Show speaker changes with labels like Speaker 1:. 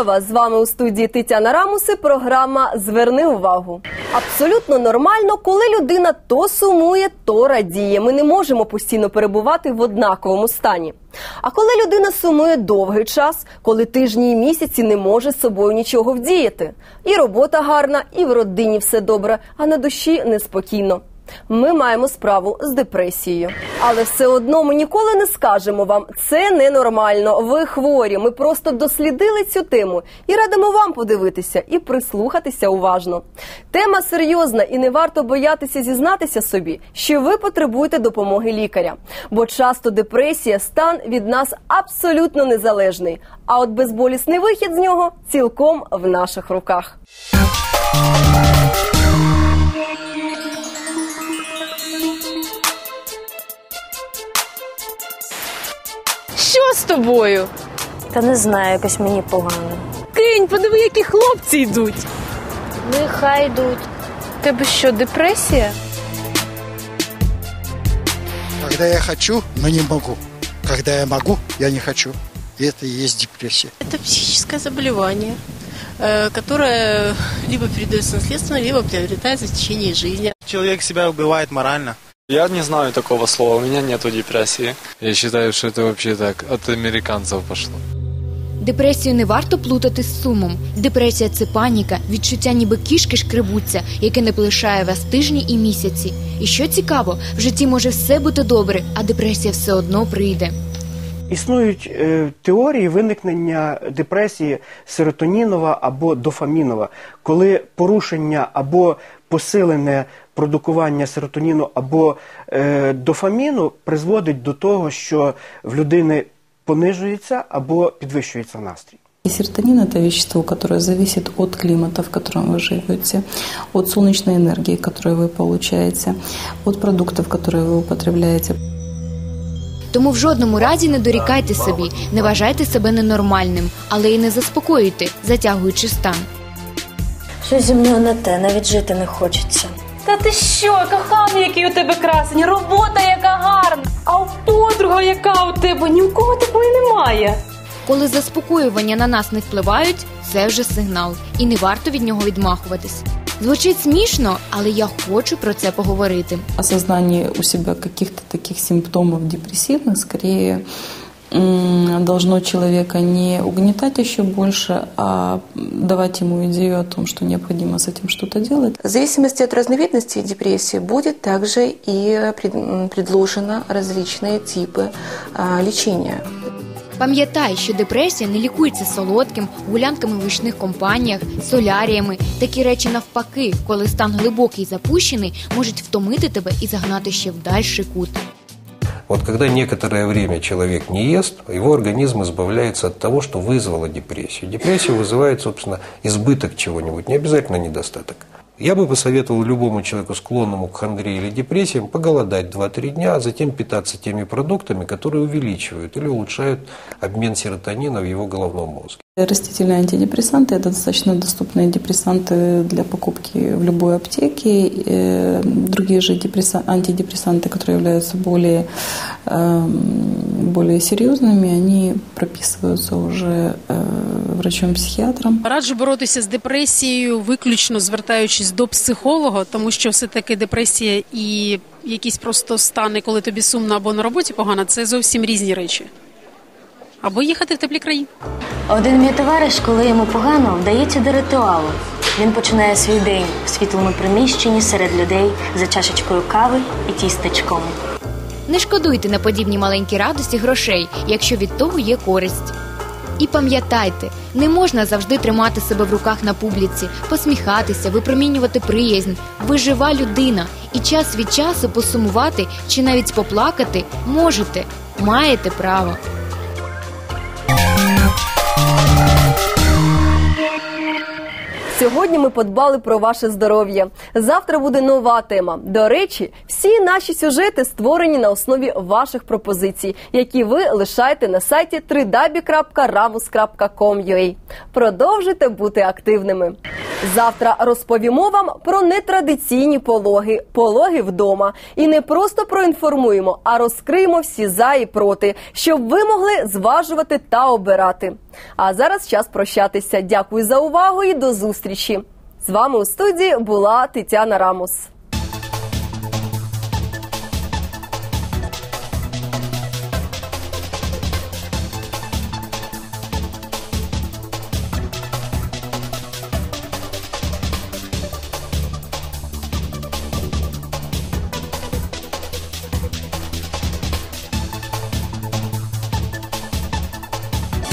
Speaker 1: Вітаю вас з вами у студії Тетяна Рамуси. Програма Зверни увагу. Абсолютно нормально, коли людина то сумує, то радіє. Ми не можемо постійно перебувати в однаковому стані. А коли людина сумує довгий час, коли тижні і місяці не може з собою нічого вдіяти, і робота гарна, і в родині все добре, а на душі неспокійно. Ми маємо справу з депресією, але все одно ми ніколи не скажемо вам, це ненормально. Ви хворі. Ми просто дослідили цю тему і радимо вам подивитися і прислухатися уважно. Тема серйозна і не варто боятися зізнатися собі, що ви потребуєте допомоги лікаря. Бо часто депресія стан від нас абсолютно незалежний. А от безболісний вихід з нього цілком в наших руках.
Speaker 2: тобою?
Speaker 3: Та не знаю, якось мені погано.
Speaker 2: Кинь, подиви, які хлопці йдуть.
Speaker 3: Нехай йдуть.
Speaker 2: У Тебе що, депресія?
Speaker 4: Когда я хочу, но не могу. Когда я могу, я не хочу. И это и есть депрессия.
Speaker 5: Это психическое заболевание, э, которое либо передается наследственно, либо приобретается в течение жизни.
Speaker 6: Человек себя убивает морально.
Speaker 7: Я не знаю такого слова, у меня нету депрессии.
Speaker 8: Я считаю, что это вообще так от американцев пошло.
Speaker 9: Депресію не варто плутати з сумом. Депресія це паніка, відчуття, ніби кішки шкребуться, яке не полишає вас тижні і місяці. І що цікаво, в житті може все бути добре, а депресія все одно прийде.
Speaker 10: Існують е, теорії виникнення депресії серотонінова або дофамінова, коли порушення або посилене продукування серотоніну або е, дофаміну призводить до того, що в людини понижується або підвищується настрій.
Speaker 11: И серотонин – это вещество, которое зависит от климата, в котором вы живете, от солнечной энергии, которую вы получаете, от продуктов, которые вы употребляете.
Speaker 9: Тому в жодному разі не дорікайте собі, не вважайте себе ненормальним, але й не заспокоюйте, затягуючи стан.
Speaker 3: Що зі мною не те, навіть жити не хочеться.
Speaker 2: Та ти що, коханий, який у тебе красень, робота яка гарна, а у подруга яка у тебе, ні у кого такої немає.
Speaker 9: Коли заспокоювання на нас не впливають, це вже сигнал, і не варто від нього відмахуватись. Звучить смішно, але я хочу про це поговорити.
Speaker 11: Осознание у себя каких-то таких симптомов депрессивных скорее м, должно человека не угнетать еще больше, а давать ему идею о том, что необходимо с этим что-то делать.
Speaker 12: В зависимости от разновидности депрессии будет также и предложено различные типы а, лечения.
Speaker 9: Пам'ятай, що депресія не лікується солодким, гулянками в вишних компаніях, соляріями. Такі речі навпаки, коли стан глибокий і запущений, можуть втомити тебе і загнати ще в дальший кут.
Speaker 13: Вот когда некоторое время человек не ест, его организм избавляется от того, что вызвало депрессию. Депрессию вызывает, собственно, избыток чего-нибудь, не обязательно недостаток. Я бы посоветовал любому человеку, склонному к хандре или депрессиям, поголодать 2-3 дня, а затем питаться теми продуктами, которые увеличивают или улучшают обмен серотонина в его головном мозге.
Speaker 11: Растительные антидепрессанты – это достаточно доступные депрессанты для покупки в любой аптеке. Э, Другие же депресса- антидепрессанты, которые являются более, эм, более серьезными, они прописываются уже э, врачом-психиатром.
Speaker 5: Раджу боротися з депресією, виключно звертаючись до психолога, тому що все-таки депресія і якісь просто стани, коли тобі сумно або на роботі погано, це зовсім різні речі. Або їхати в теплі країни.
Speaker 3: Один мій товариш, коли йому погано, вдається до ритуалу. Він починає свій день в світлому приміщенні серед людей за чашечкою кави і тістечком.
Speaker 9: Не шкодуйте на подібні маленькі радості грошей, якщо від того є користь. І пам'ятайте, не можна завжди тримати себе в руках на публіці, посміхатися, випромінювати приязнь. Ви жива людина, і час від часу посумувати чи навіть поплакати можете, маєте право.
Speaker 1: Сьогодні ми подбали про ваше здоров'я. Завтра буде нова тема. До речі, всі наші сюжети створені на основі ваших пропозицій, які ви лишаєте на сайті www.ramus.com.ua. Продовжуйте бути активними. Завтра розповімо вам про нетрадиційні пологи, пологи вдома. І не просто проінформуємо, а розкриємо всі за і проти, щоб ви могли зважувати та обирати. А зараз час прощатися. Дякую за увагу і до зустрічі. З вами у студії була Тетяна Рамус.